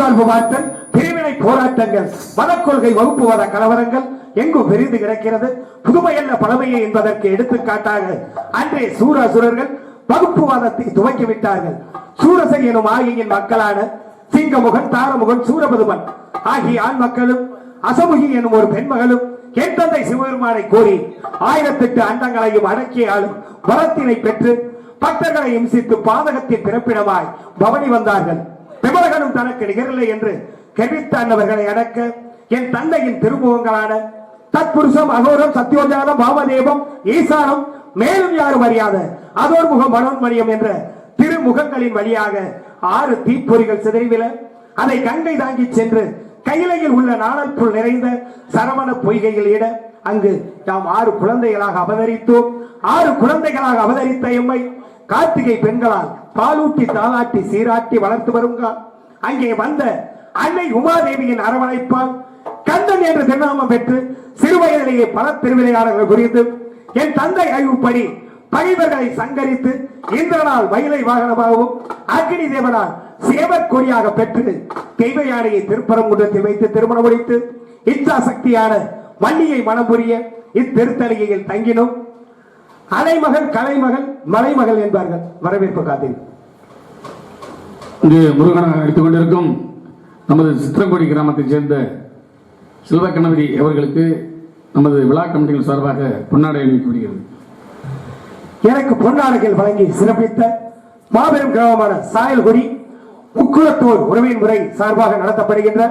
பாகுபாட்டல் பிரிவினை போராட்டங்கள் மனக்கொள்கை வகுப்புவாத கலவரங்கள் எங்கு பெரிந்து கிடக்கிறது. புதுமையல்ல பழமையை என்பதற்கு எடுத்துக்காட்டாக அன்றே சூரசுரர்கள் வகுப்புவாதத்தை துவக்கிவிட்டார்கள். சூரசை எனும் ஆகியின் மக்களான சிங்கமுகன் தாரமுகன் சூரபதுமன் ஆகிய ஆண் மக்களும் அசமுகி எனும் ஒரு பெண்மகளும் என் தந்தை சிவபெருமானை கோரி ஆயிரத்தெட்டு அண்டங்களையும் அடக்கியாலும் வரத்தினை பெற்று பக்தர்களை இம்சித்து பாதகத்தின் பிறப்பிடமாய் பவனி வந்தார்கள். விமலகனும் தனக்கு நிகரில்லை என்று கெவித்த அன்னவர்களை அடக்க என் தந்தையின் திருமுகங்களான தத்புருஷம் அகோரம் சத்யோஜானம் வாமதேவம் ஈசானம் மேலும் யாரும் அறியாத அதோர் முகம் மனோன்மணியம் என்ற திருமுகங்களின் வழியாக ஆறு தீப்பொறிகள் சிதைவில அதை கங்கை தாங்கி சென்று கையிலையில் உள்ள நாளற்குள் நிறைந்த சரவண பொய்கையில் இட அங்கு நாம் ஆறு குழந்தைகளாக அவதரித்தோம். ஆறு குழந்தைகளாக அவதரித்த எம்மை கார்த்திகை பெண்களால் பாலூட்டி தாளாட்டி சீராட்டி வளர்த்து வருங்க. அங்கே வந்த அன்னை உமாதேவியின் அரவணைப்பால் கந்தன் என்ற திருநாமம் பெற்று சிறுவயதிலேயே பல திருவிளையாடல்கள் புரிந்து என் தந்தை அறிவுப்படி பகைவர்களை சங்கரித்து இந்திரனால் மயிலை வாகனமாகவும் அக்னி தேவனால் சேவற்கொடியாக பெற்று தெய்வ யானையை திருப்பரங்குன்றத்தில் வைத்து திருமணம் முடித்து இச்சா சக்தியான வள்ளியை மனம் புரிய இத்திருத்தலையில் தங்கினோம். அலைமகள் கலைமகள் மலைமகள் என்பார்கள். வரவேற்பு காத்தில் இங்கு முருகனாக நடித்துக் கொண்டிருக்கும் நமது சித்திரங்குடி கிராமத்தைச் சேர்ந்த செல்வக்கணபதி அவர்களுக்கு நமது விழா கமிட்டிகள் சார்பாக பொன்னாடை அணிவிக்கப்படுகிறது. எனக்கு பொன்னாடைகள் வழங்கி சிறப்பித்த மாபெரும் கிராமமான சாயல்குடி முக்குளத்தூர் உறவின் முறை சார்பாக நடத்தப்படுகின்ற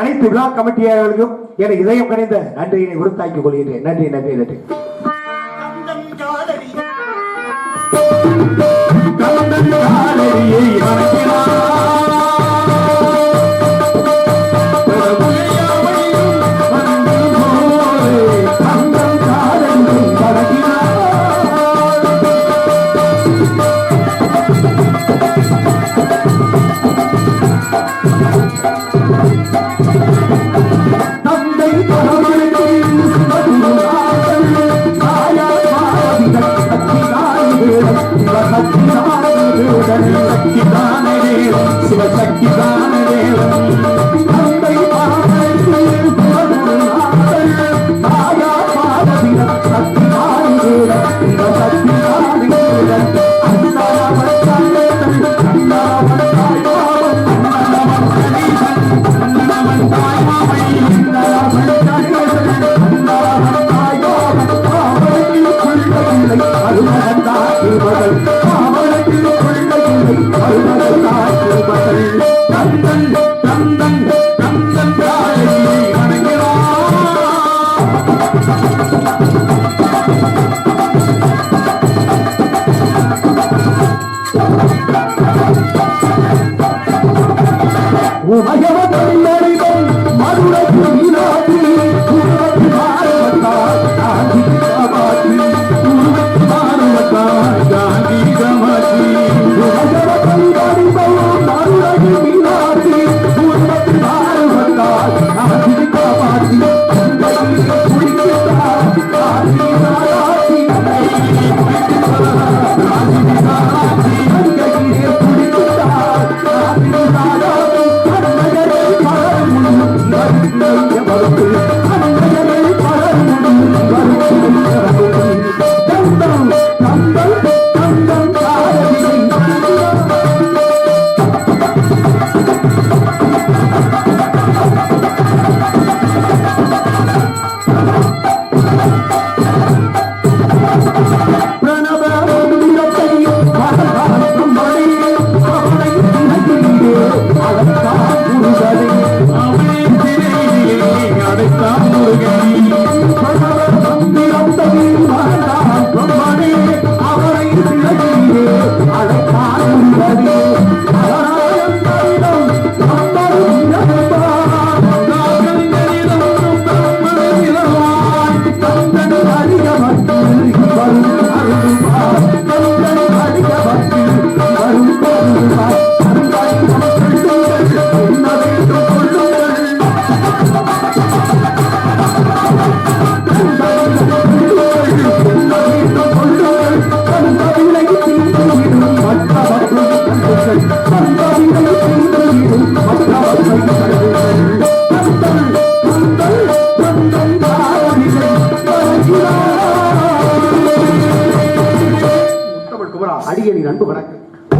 அனைத்து விழா கமிட்டியாளர்களுக்கும் என இதயம் கணிந்த நன்றியினை உறுத்தாக்கிக் கொள்கின்றேன். நன்றி நன்றி நன்றி. Kandan Oh my God.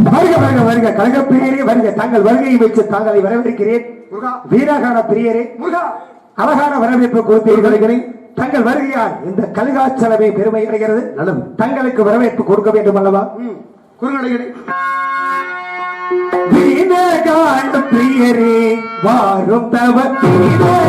வருக வருக வருக. கழக பிரியரே வருக. தங்கள் வருகையை வச்சு தாங்களை வரவேற்கிறேன். வீரகான பிரியரே அழகான வரவேற்பு கொடுத்தீர்கள் தங்கள் வருகையால் இந்த கலிகாச்சலவை பெருமை அடைகிறது. நல்லது. தங்களுக்கு வரவேற்பு கொடுக்க வேண்டும் அல்லவா? வீரகான பிரியரே வாரும் தவ பிரியரே.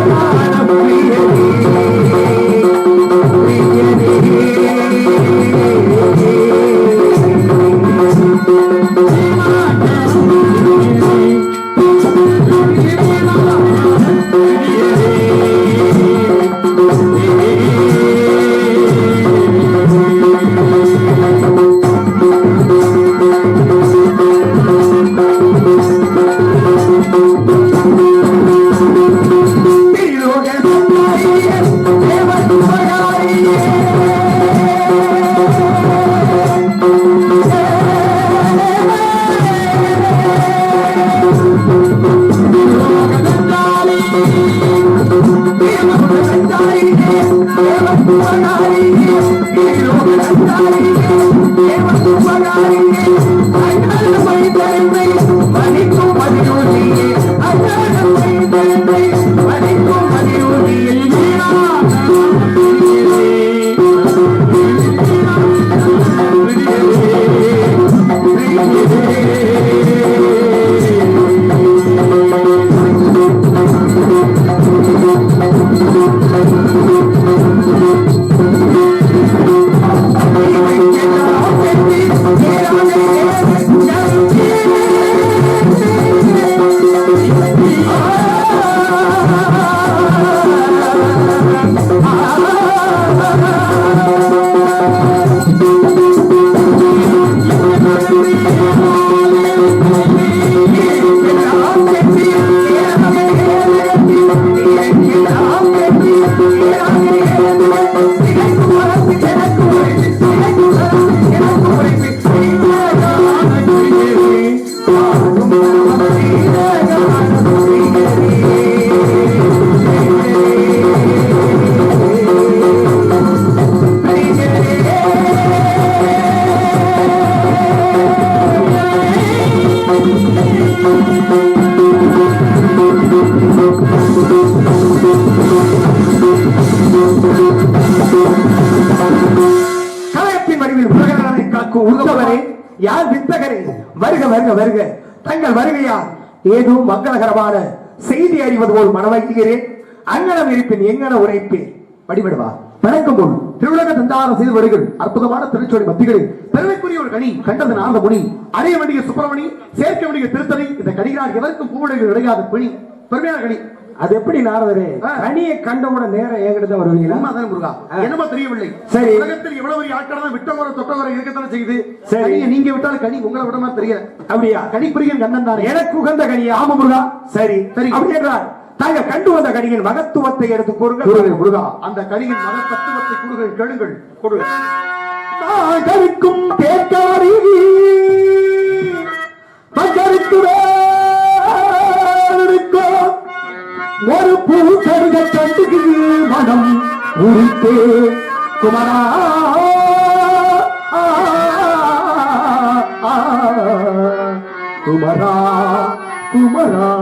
வருக வருக. தங்கள் வருகையால் ஏதோ மங்களகரமான செய்தி அறிவது போல் மனவைக்கிறேன் அங்கனம் இருப்பின் எங்கன உரைப்பேன். வடிவிடுவா வணக்கம் போல். திருவிழக தந்தார செய்து வருகள் அற்புதமான திருச்சோடி மத்திகளில் பெருமைக்குரிய ஒரு கனி கண்டது நாரத அடைய வேண்டிய சுப்பிரமணி சேர்க்க வேண்டிய திருத்தணி இந்த கடிகார் எவருக்கும் பூவுடைகள் கிடையாத பிணி பெருமையான கனி. அது எப்படி நாரதரே. கனியை கண்டவுடன் நேரம் என்கிட்ட தான் வருவீங்களா? உண்மைதான் முருகா. என்னமோ தெரியவில்லை. சரி. உலகத்தில் எவ்வளவு பெரிய ஆட்கள் தான் விட்டவரை தொட்டவரை இருக்கத்தானே செய்யுது? சரி. நீங்க விட்டாலும் கனி உங்களை விட மாதிரி தெரியல. அப்படியா? கனிப்பிரியன் கண்ணன் தானே. எனக்கு உகந்த கனியா ஆமா முருகா. சரி. சரி. அப்படி என்றால் தாங்கள் கண்டு வந்த கனியின் மகத்துவத்தை எடுத்து கூறுங்கள். முருகா. அந்த கனியின் மத தத்துவத்தை கூறுகள் கேளுங்கள் கொடுங்கள். தேக்காரி ঘুরিতে তোমার তোমারা তোমারা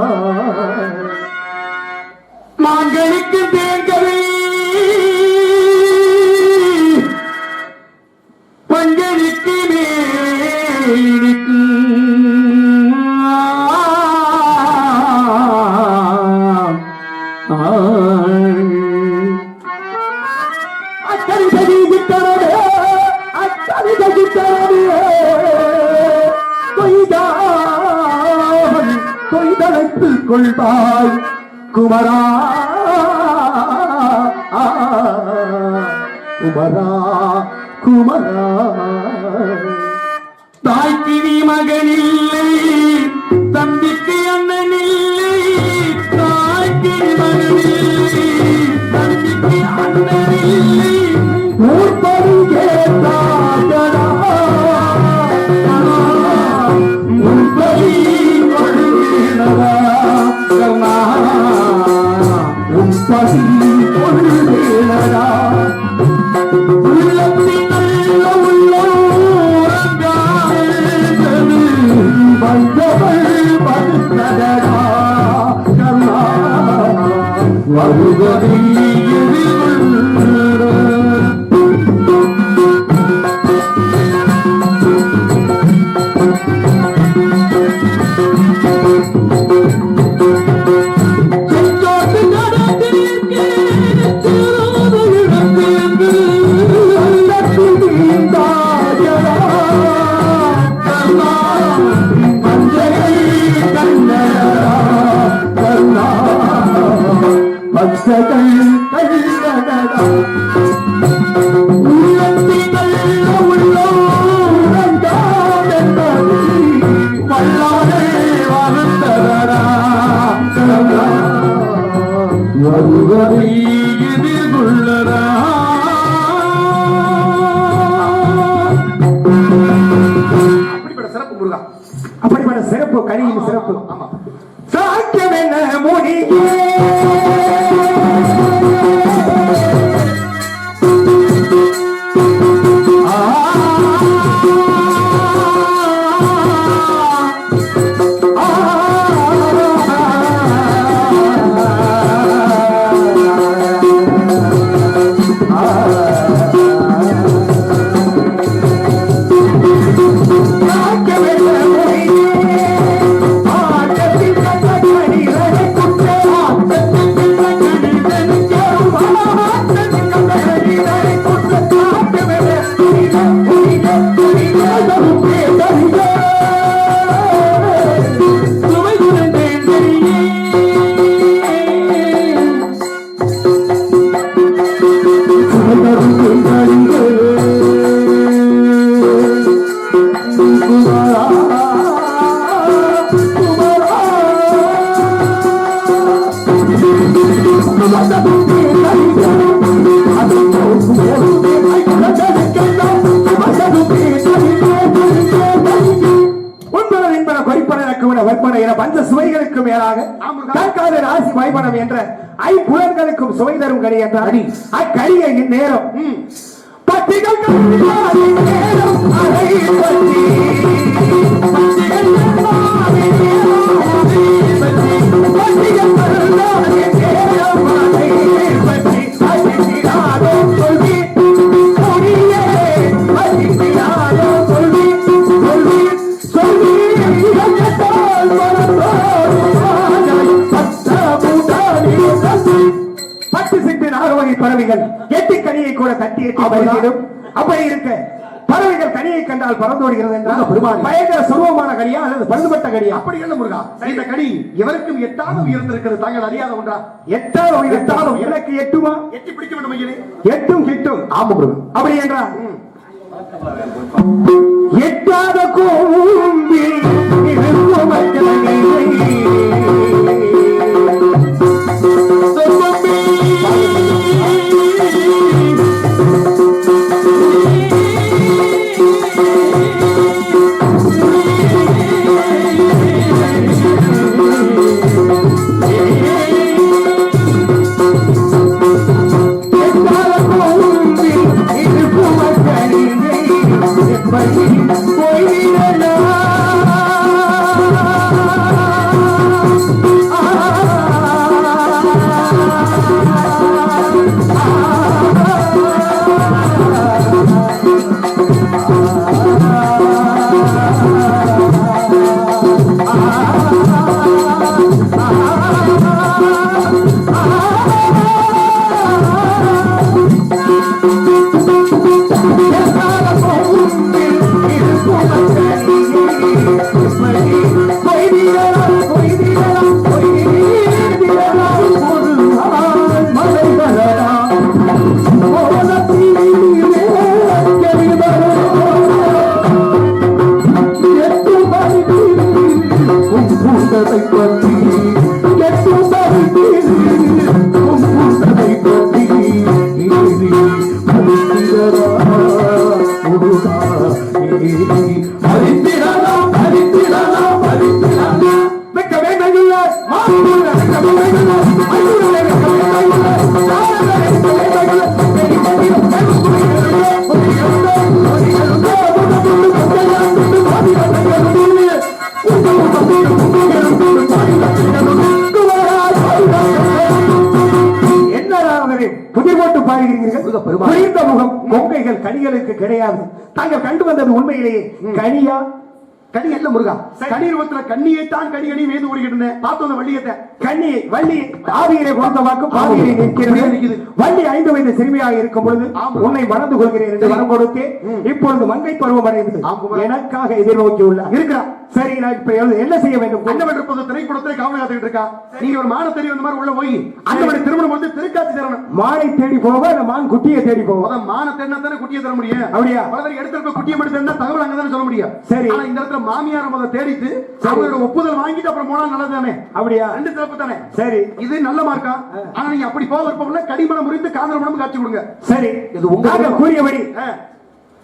உள்ளதா அப்படிப்பட்ட சிறப்பு முருகா. அப்படிப்பட்ட சிறப்பு கழியின் சிறப்பு. சாக்கியம் என்ன மொழியே தற்கால ராசி வாய்மனம் என்ற ஐம்புலன்களுக்கும் சுவை தரும் கனி என்றார் அக்கனியை இந்நேரம் பட்டிகள் நேரம். அதை பற்றி பறவைகள் கனியை கூட தட்டி வருகிறோம் அப்படி இருக்க பறவைகள் கனியை கண்டால் பறந்தோடுகிறது என்றால். பயங்கர சுலபமான கனியா அல்லது பழுதுபட்ட கனியா? அப்படி இல்ல முருகா. இந்த கடி எவருக்கும் எட்டாத உயர்ந்திருக்கிறது தாங்கள் அறியாத ஒன்றா? எட்டாலும் எட்டாலும் எனக்கு எட்டுமா? எட்டி பிடிக்க வேண்டும் எட்டும் கிட்டும். ஆமா முருகா. அப்படி என்றால் எட்டாத கோம்பில் இருக்கும் புதிர் போட்டு பாடுகிறீர்கள்? முகம் கொங்கைகள் கனிகளுக்கு கிடையாது. தாங்கள் கண்டு வந்தது உண்மையிலேயே கனியா? கனி அல்ல முருகா. கனி ரூபத்துல கண்ணியை தான் கனி கனி மேய்ந்து ஓடிக்கிட்டு பார்த்தோம் அந்த வள்ளியத்தை கண்ணி வள்ளி ஆவியிலே கொடுத்த வாக்கு பாவியிலே நிற்கிறது. வள்ளி ஐந்து வயது சிறுமியாக இருக்கும் பொழுது. உன்னை மறந்து கொள்கிறேன் என்று வரம் கொடுத்து இப்பொழுது மங்கை பருவம் அடைந்தது. எனக்காக எதிர்நோக்கி உள்ளார் இருக்கிறார். சரி நான் இப்ப என்ன செய்ய வேண்டும்? அண்ணவன் இருப்பது திரைப்படத்திலே காவல் காத்துக்கிட்டு இருக்கா? நீங்க ஒரு மான தெரிய வந்த மாதிரி உள்ள போய் அண்ணவனை திருமணம் வந்து திருக்காட்சி தரணும். மானை தேடி போவா இல்ல மான் குட்டியை தேடி போவா? முத மான தேடினா தானே குட்டியை தர முடியும். அப்படியா? பல பேர் எடுத்திருக்க குட்டியை மட்டும் தேடினா தகவல் அங்கதானே சொல்ல முடியும். சரி. ஆனா இந்த இடத்துல மாமியார் முத தேடிட்டு அவங்களோட ஒப்புதல் வாங்கிட்டு அப்புறம் போனா நல்லது தானே அப்படியா? ரெண்டு சிறப்பு தானே? சரி. இது நல்ல மார்க்கா ஆனா நீங்க அப்படி போக விருப்பம் கடிமணம் முறித்து காதல் மனம் காட்சி கொடுங்க. சரி. இது உங்க. கூறியபடி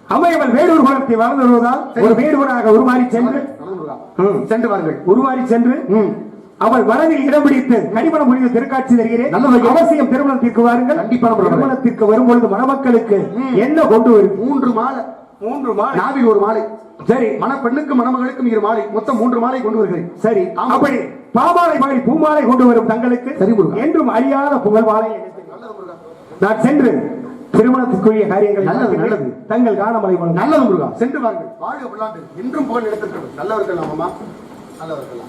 அம்மையவள் வேடூர் குலத்தை வளர்ந்து வருவதால் ஒரு வேடுவனாக உருமாறி சென்று. சென்று வாருங்கள். உருவாரி சென்று அவள் மனதில் இடம் பிடித்து கனிமணம் முடிவு திருக்காட்சி தருகிறேன். அவசியம் திருமணத்திற்கு வாருங்கள். திருமணத்திற்கு வரும்பொழுது மணமக்களுக்கு என்ன கொண்டு வரும் மூன்று மாலை. மூன்று மாலை. நாவில் ஒரு மாலை. சரி மணப்பெண்ணுக்கும் மணமகளுக்கும் இரு மாலை. மொத்தம் மூன்று மாலை கொண்டு வருகிறேன். சரி. அப்படி பாமாலை மாலை பூமாலை கொண்டு வரும் தங்களுக்கு சரி. என்றும் அழியாத புகழ் மாலை நான் சென்று திருமணத்துக்குரிய காரியங்கள் நல்லது. நல்லது. தங்கள் காணமலை மூலம் நல்லது முருகா. சென்று வாருங்கள். வாழ்க பல்லாண்டு என்றும் புகழ் எடுத்திருக்கிறது நல்லவர்கள் நல்லவர்கள்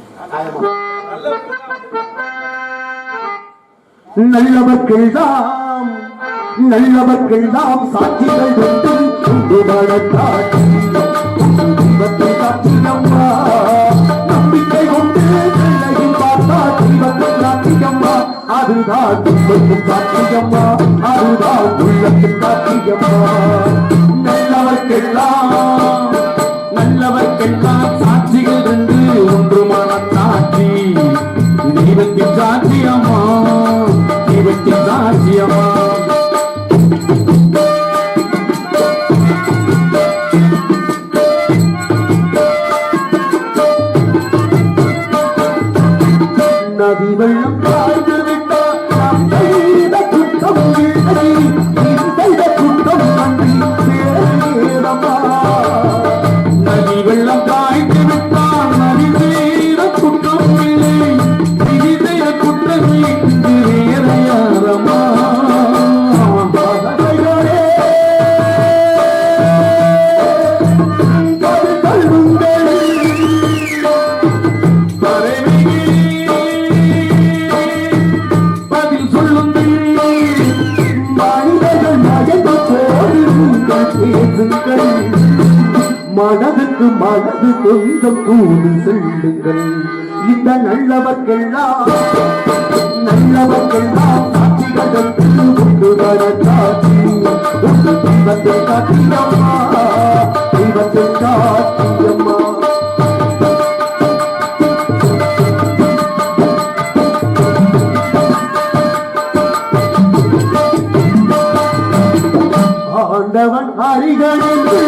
நல்லவர்கள் தாம் நல்லவர்கள் தாம் சாட்சிகள் நம்புதலை தாக்கி தெய்வத்தை காட்டியம்மா நம்பிக்கை கொண்டு வெள்ளையில் பார்த்தா தெய்வத்தை காட்டியம்மா அதுதான் துன்பத்தும் காட்டியம்மா அதுதான் Não Vem pra மனதுக்கு மனது கொஞ்சம் கூடு செல்லுங்கள். இந்த நல்லவர்கள்லாம் நல்லவர்கள்லாம் கொண்டு வர காட்டி தெய்வத்தை காட்டியம்மா தெய்வத்தை ஆண்டவன் ஹரிகன் என்று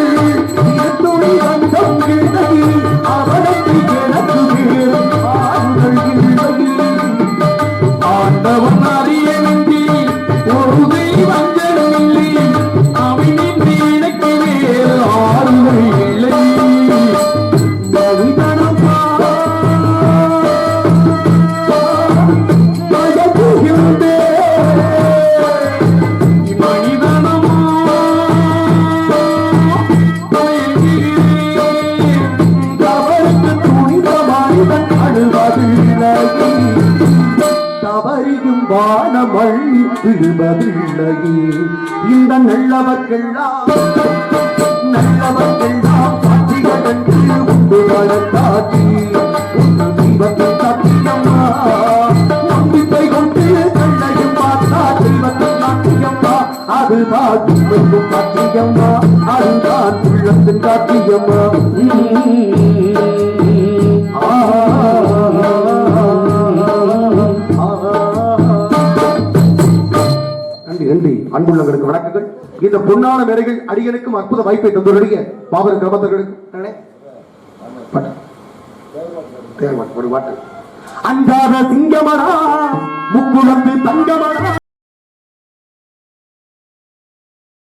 அன்புள்ளவர்களுக்கு வணக்கங்கள். இந்த பொன்னான வேலைகள் அடிகளுக்கும் அற்புத வாய்ப்பை தந்துள்ளடைய பாபர கிரமத்தர்களுக்கு ஒரு வாட்டு சிங்கமரா முக்குழந்து தங்கமரா